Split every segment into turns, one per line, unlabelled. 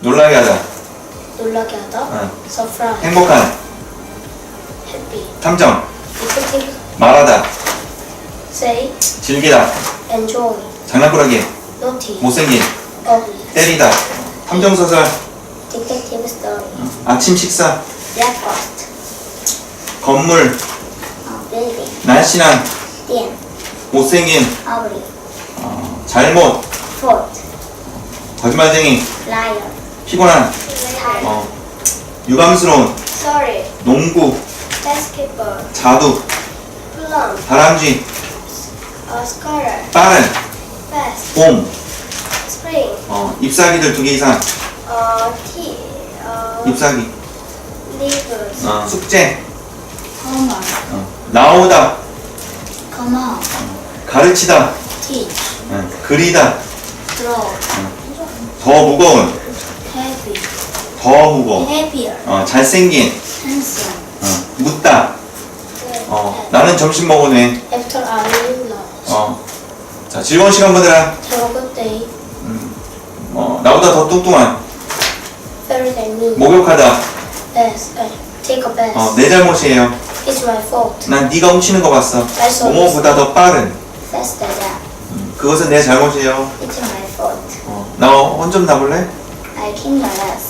놀라게 하자.
놀라게 하다.
응.
서프라이즈.
행복한.
해피.
탐정.
리프팅.
말하다.
세이.
즐기다.
엔조이.
장난꾸러기.
노티.
못생긴.
어글리.
때리다. 탐정소설.
디텍티브 스토리.
아침 식사.
브렉퍼스트.
건물.
어, 빌딩.
날씬한.
띵.
못생긴.
어글리.
어, 잘못.
폴트.
거짓말쟁이.
라이언.
피곤한. 어, 유감스러운.
sorry,
농구.
basketball,
자두.
plum,
다람쥐.
uh, scholar,
빠른.
fast,
봄.
spring,
어, ip사귀들 두 개 이상.
uh, tea, uh, livers,
어, 숙제.
homework,
어, 나오다.
come on,
가르치다.
teach,
어, 그리다.
draw,
더 무거운. 더 무거워.
heavier,
어, 잘생긴.
handsome,
어, 묻다. 어, 나는 점심 먹었네.
after I lunch.
어. 자, 즐거운 시간 보내라.
Have a good day.
어, 나보다 더 뚱뚱한.
Better than me.
목욕하다.
Best. Uh, take a bath.
어, 내 잘못이에요.
It's my fault.
난 네가 훔치는 거 봤어. 모모보다 더 빠른.
Faster than.
그것은 내 잘못이에요.
It's my fault.
어, 나 혼좀 나볼래?
I kick my ass.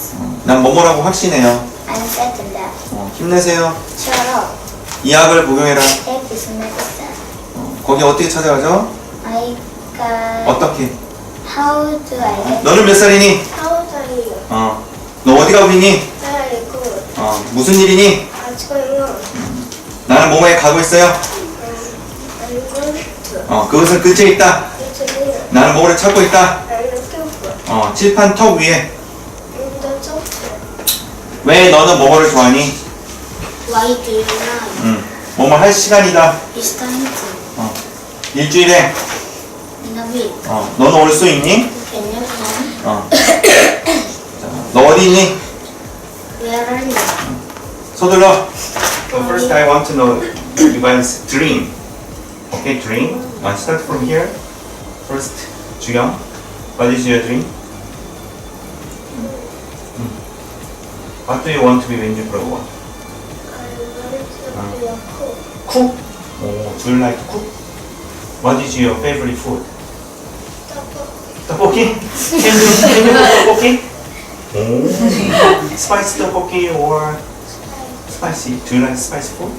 어, 난 뭐뭐라고 확신해요.
Certain that.
어, 힘내세요.
Up.
이 약을 복용해라.
Take this medicine.
어, 거기 어떻게 찾아가죠?
I got.
어떻게?
How do I get?
너는 몇 살이니?
How are you?
어, 너 어디 가고 있니?
Very good.
어, 무슨 일이니?
Going on?
나는 뭐뭐에 가고 있어요.
I'm going to.
어, 그것은 근처에 있다. 나는 뭐를 찾고 있다.
I'm looking for.
어, 칠판 턱 위에. 왜 너는 뭐뭐를 좋아하니?
Why do you lie?
음, 뭐뭐 할 시간이다.
It's time to.
어, 일주일에. 어, 너는 올 수 있니?
Come?
어. 자, 너 어디 있니?
Where are you?
서둘러. So first I want to know you guys dream. Okay, dream. Uh, start from here. First, 주영. What is your dream? What do you want to be when you grow up?
I want to be a cook.
cook? Oh, do you like to cook? What is your favorite food? Tteokbokki. Can you can you cook tteokbokki? Oh. spicy tteokbokki or spicy? Do you like spicy food?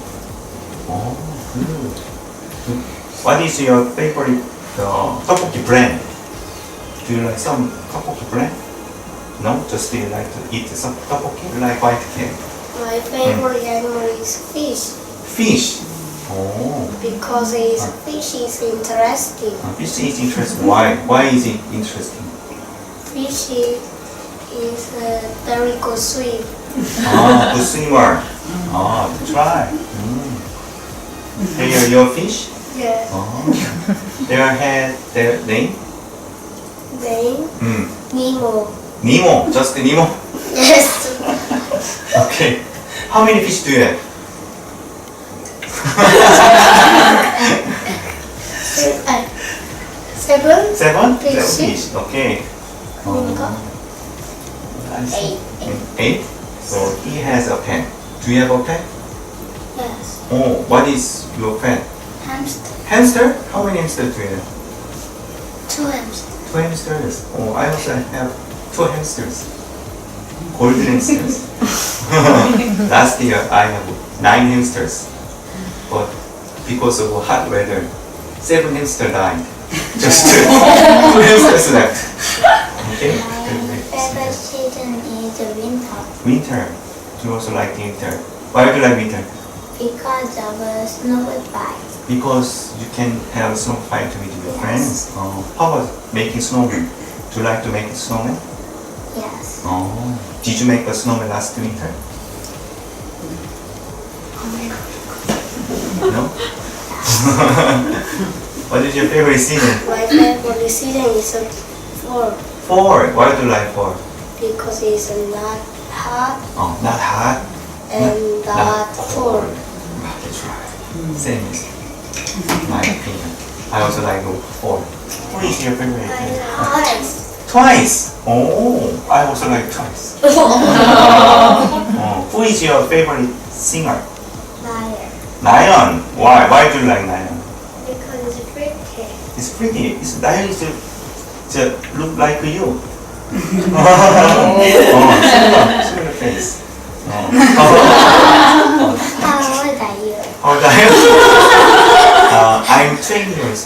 Oh, good. What is your favorite uh, tteokbokki brand? Do you like some tteokbokki brand? No? Just do you like to eat some tteokbokki? You like white cake?
My favorite animal is fish
Fish. Oh.
because it's, fish is interesting.
Uh, Fish is interesting. Why? Why is it interesting?
Fish is, uh, very good swim.
Ah, good swimmer. Ah, to try. Mm. They are your fish?
Yeah.
Oh. Their head, their name?
Name.
Mm.
Nemo.
Nemo, just Nemo.
Yes.
Okay. How many fish do you have?
Se- uh, seven.
Seven?
Fish.
Seven fish. Okay. I see.
Eight.
Eight. So he has a pen. Do you have a pen?
Yes.
Oh, what is your pen?
Hamster.
Hamster? How many hamsters do you have?
Two hamsters.
Two hamsters. Oh, I also have two hamsters. Golden hamsters. Last year I have nine hamsters. But because of hot weather, seven hamsters died. Just two hamsters left. Okay?
My favorite season is the winter
Winter. Do you also like winter? Why do you like winter?
because of a snow fight.
Because you can have snow fight with your
Yes.
friends. Oh, how about making snowman? Do you like to make a snowman?
Yes.
Oh. Did you make a snowman last winter? No? what is your favorite season?
My favorite season is uh, fall
Fall. Why do you like four?
because it's not hot
Oh, not hot.
and not cold.
That's right. Same as my opinion. I also like fall. What is your favorite?
I like
Twice. Oh, I also like Twice. Oh, who is your favorite singer?
Liar.
Lion. Why? Why do you like Lion?
Because it's pretty.
It's pretty. It's Lion is just look like you. oh, similar, similar face. Oh.
How old are you?
How old are you? uh, I'm 20 years